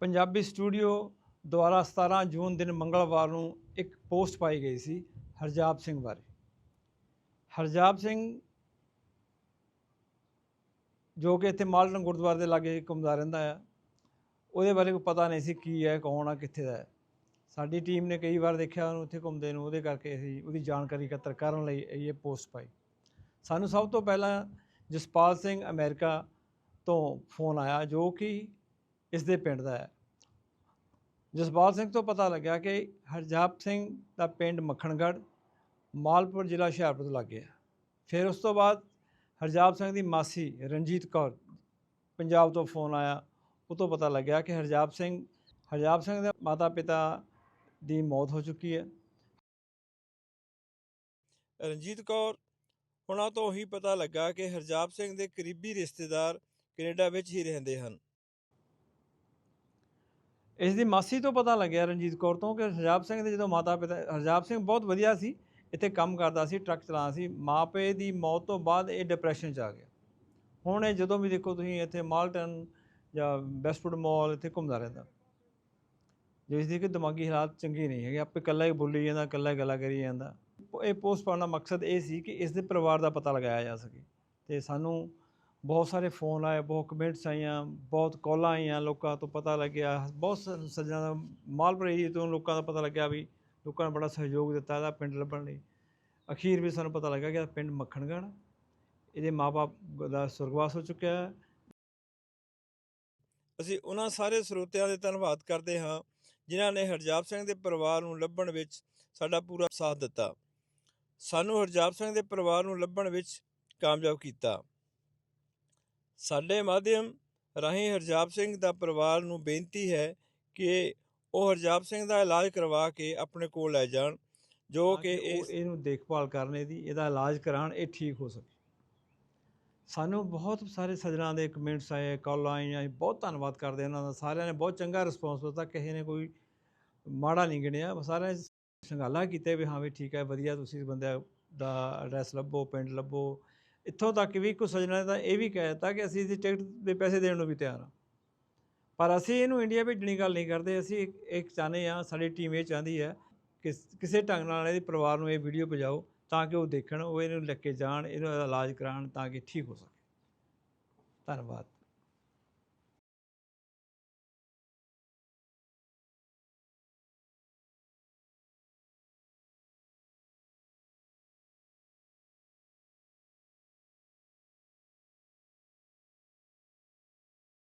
Punjabi studio ਦੁਆਰਾ 17 ਜੂਨ ਦਿਨ ਮੰਗਲਵਾਰ ਨੂੰ ਇੱਕ ਪੋਸਟ ਪਾਈ ਗਈ ਸੀ ਹਰਜਾਬ ਸਿੰਘ ਬਾਰੇ। ਹਰਜਾਬ ਸਿੰਘ ਜੋ ਕਿ ਇੱਥੇ ਮਾਲਟਨ ਗੁਰਦੁਆਰੇ ਦੇ ਲਾਗੇ ਘੁੰਮਦਾ ਰਹਿੰਦਾ ਆ, ਉਹਦੇ ਬਾਰੇ ਕੋਈ ਪਤਾ ਨਹੀਂ ਸੀ ਕੀ ਹੈ, ਕੌਣ ਆ, ਕਿੱਥੇ ਦਾ ਹੈ। ਸਾਡੀ ਟੀਮ ਨੇ ਕਈ ਵਾਰ ਦੇਖਿਆ ਉਹਨੂੰ ਉੱਥੇ ਘੁੰਮਦੇ ਨੂੰ, ਉਹਦੇ ਕਰਕੇ ਅਸੀਂ ਉਹਦੀ ਜਾਣਕਾਰੀ ਇਕੱਤਰ ਕਰਨ ਲਈ ਇਹ ਪੋਸਟ ਪਾਈ। ਸਾਨੂੰ ਸਭ ਤੋਂ ਪਹਿਲਾਂ ਜਸਪਾਲ ਸਿੰਘ ਅਮਰੀਕਾ ਤੋਂ ਫੋਨ ਆਇਆ ਜੋ ਕਿ ਇਸ ਦੇ ਪਿੰਡ ਦਾ ਹੈ। ਜਸਪਾਲ ਸਿੰਘ ਤੋਂ ਪਤਾ ਲੱਗਿਆ ਕਿ ਹਰਜਾਪ ਸਿੰਘ ਦਾ ਪਿੰਡ ਮੱਖਣਗੜ੍ਹ, ਮਾਲਪੁਰ ਜ਼ਿਲ੍ਹਾ ਹੁਸ਼ਿਆਰਪੁਰ ਤੋਂ ਲੱਗੇ ਹੈ ਫਿਰ ਉਸ ਤੋਂ ਬਾਅਦ ਹਰਜਾਪ ਸਿੰਘ ਦੀ ਮਾਸੀ ਰਣਜੀਤ ਕੌਰ ਪੰਜਾਬ ਤੋਂ ਫੋਨ ਆਇਆ। ਉਹ ਤੋਂ ਪਤਾ ਲੱਗਿਆ ਕਿ ਹਰਜਾਪ ਸਿੰਘ ਹਰਜਾਪ ਸਿੰਘ ਦੇ ਮਾਤਾ ਪਿਤਾ ਦੀ ਮੌਤ ਹੋ ਚੁੱਕੀ ਹੈ। ਰਣਜੀਤ ਕੌਰ, ਉਹਨਾਂ ਤੋਂ ਹੀ ਪਤਾ ਲੱਗਾ ਕਿ ਹਰਜਾਪ ਸਿੰਘ ਦੇ ਕਰੀਬੀ ਰਿਸ਼ਤੇਦਾਰ ਕੈਨੇਡਾ ਵਿੱਚ ਹੀ ਰਹਿੰਦੇ ਹਨ। ਇਸ ਦੀ ਮਾਸੀ ਤੋਂ ਪਤਾ ਲੱਗਿਆ ਰਣਜੀਤ ਕੌਰ ਤੋਂ ਕਿ ਹਰਜਾਬ ਸਿੰਘ ਦੇ ਜਦੋਂ ਮਾਤਾ ਪਿਤਾ ਹਰਜਾਬ ਸਿੰਘ ਬਹੁਤ ਵਧੀਆ ਸੀ, ਇੱਥੇ ਕੰਮ ਕਰਦਾ ਸੀ, ਟਰੱਕ ਚਲਾਉਂਦਾ ਸੀ, ਮਾਪੇ ਦੀ ਮੌਤ ਤੋਂ ਬਾਅਦ ਇਹ ਡਿਪਰੈਸ਼ਨ 'ਚ ਆ ਗਿਆ। ਹੁਣ ਇਹ ਜਦੋਂ ਵੀ ਦੇਖੋ ਤੁਸੀਂ ਇੱਥੇ ਮਾਲਟਨ ਜਾਂ ਵੈਸਟਵੁੱਡ ਮਾਲ ਇੱਥੇ ਘੁੰਮਦਾ ਰਹਿੰਦਾ। ਜਿਸ ਦੀ ਕਿ ਦਿਮਾਗੀ ਹਾਲਾਤ ਚੰਗੀ ਨਹੀਂ ਹੈਗੇ, ਆਪੇ ਇਕੱਲਾ ਹੀ ਬੋਲੀ ਜਾਂਦਾ, ਇਕੱਲਾ ਗੱਲਾਂ ਕਰੀ ਜਾਂਦਾ। ਇਹ ਪੋਸਟ ਪਾਉਣ ਦਾ ਮਕਸਦ ਇਹ ਸੀ ਕਿ ਇਸ ਦੇ ਪਰਿਵਾਰ ਦਾ ਪਤਾ ਲਗਾਇਆ ਜਾ ਸਕੇ ਤੇ ਸਾਨੂੰ ਬਹੁਤ ਸਾਰੇ ਫੋਨ ਆਏ, ਬਹੁਤ ਕਮੈਂਟਸ ਆਈਆਂ, ਬਹੁਤ ਕਾਲਾਂ ਆਈਆਂ ਲੋਕਾਂ ਤੋਂ ਪਤਾ ਲੱਗਿਆ। ਬਹੁਤ ਸ- ਸੱਜਣਾਂ ਦਾ ਮਾਲਪੁਰ ਤੋਂ ਲੋਕਾਂ ਦਾ ਪਤਾ ਲੱਗਿਆ ਵੀ ਲੋਕਾਂ ਨੇ ਬੜਾ ਸਹਿਯੋਗ ਦਿੱਤਾ ਇਹਦਾ ਪਿੰਡ ਲੱਭਣ ਲਈ। ਅਖੀਰ ਵੀ ਸਾਨੂੰ ਪਤਾ ਲੱਗਾ ਕਿ ਇਹਦਾ ਪਿੰਡ ਮੱਖਣਗੜ੍ਹ, ਇਹਦੇ ਮਾਪੇ ਦਾ ਸੁਰਗਵਾਸ ਹੋ ਚੁੱਕਿਆ ਹੈ। ਅਸੀਂ ਉਹਨਾਂ ਸਾਰੇ ਸਰੋਤਿਆਂ ਦੇ ਧੰਨਵਾਦ ਕਰਦੇ ਹਾਂ, ਜਿਨ੍ਹਾਂ ਨੇ ਹਰਜਾਬ ਸਿੰਘ ਦੇ ਪਰਿਵਾਰ ਨੂੰ ਲੱਭਣ ਵਿੱਚ ਸਾਡਾ ਪੂਰਾ ਸਾਥ ਦਿੱਤਾ। ਸਾਨੂੰ ਹਰਜਾਬ ਸਿੰਘ ਦੇ ਪਰਿਵਾਰ ਨੂੰ ਲੱਭਣ ਵਿੱਚ ਕਾਮਯਾਬ ਕੀਤਾ। ਸਾਡੇ ਮਾਧਿਅਮ ਰਾਹੀਂ ਹਰਜਾਬ ਸਿੰਘ ਦਾ ਪਰਿਵਾਰ ਨੂੰ ਬੇਨਤੀ ਹੈ ਕਿ ਉਹ ਹਰਜਾਬ ਸਿੰਘ ਦਾ ਇਲਾਜ ਕਰਵਾ ਕੇ ਆਪਣੇ ਕੋਲ ਲੈ ਜਾਣ ਜੋ ਕਿ ਉਹ ਇਹ ਇਹਨੂੰ ਦੇਖਭਾਲ ਕਰਨ ਇਹਦੀ ਇਹਦਾ ਇਲਾਜ ਕਰਾਉਣ ਇਹ ਠੀਕ ਹੋ ਸਕੇ। ਸਾਨੂੰ ਬਹੁਤ ਸਾਰੇ ਸੱਜਣਾਂ ਦੇ ਕਮੈਂਟਸ ਆਏ ਕਾਲਾਂ ਆਈਆਂ ਅਸੀਂ ਬਹੁਤ ਧੰਨਵਾਦ ਕਰਦੇ ਉਹਨਾਂ ਦਾ। ਸਾਰਿਆਂ ਨੇ ਬਹੁਤ ਚੰਗਾ ਰਿਸਪੌਂਸ ਦਿੱਤਾ ਕਿਸੇ ਨੇ ਕੋਈ ਮਾੜਾ ਨਹੀਂ ਗਿਣਿਆ। ਸਾਰਿਆਂ ਨੇ ਸੰਗਾਲਾ ਕੀਤੇ ਵੀ ਹਾਂ ਵੀ ਠੀਕ ਹੈ ਵਧੀਆ ਤੁਸੀਂ ਬੰਦੇ ਦਾ ਐਡਰੈਸ ਲੱਭੋ ਪਿੰਡ ਲੱਭੋ ਇੱਥੋਂ ਤੱਕ ਵੀ ਕੁਝ ਸੱਜਣਾਂ ਨੇ ਤਾਂ ਇਹ ਵੀ ਕਹਿ ਦਿੱਤਾ ਕਿ ਅਸੀਂ ਇਹਦੀ ਟਿਕਟ ਦੇ ਪੈਸੇ ਦੇਣ ਨੂੰ ਵੀ ਤਿਆਰ ਹਾਂ। ਪਰ ਅਸੀਂ ਇਹਨੂੰ ਇੰਡੀਆ ਭੇਜਣੀ ਗੱਲ ਨਹੀਂ ਕਰਦੇ, ਅਸੀਂ ਇੱਕ ਇੱਕ ਚਾਹੁੰਦੇ ਹਾਂ, ਸਾਡੀ ਟੀਮ ਇਹ ਚਾਹੁੰਦੀ ਹੈ ਕਿ ਕਿਸੇ ਢੰਗ ਨਾਲ ਇਹਦੇ ਪਰਿਵਾਰ ਨੂੰ ਇਹ ਵੀਡੀਓ ਪਜਾਓ ਤਾਂ ਕਿ ਉਹ ਦੇਖਣ, ਉਹ ਇਹਨੂੰ ਲੈ ਕੇ ਜਾਣ, ਇਹਦਾ ਇਲਾਜ ਕਰਾਉਣ ਤਾਂ ਕਿ ਠੀਕ ਹੋ ਸਕੇ। ਧੰਨਵਾਦ।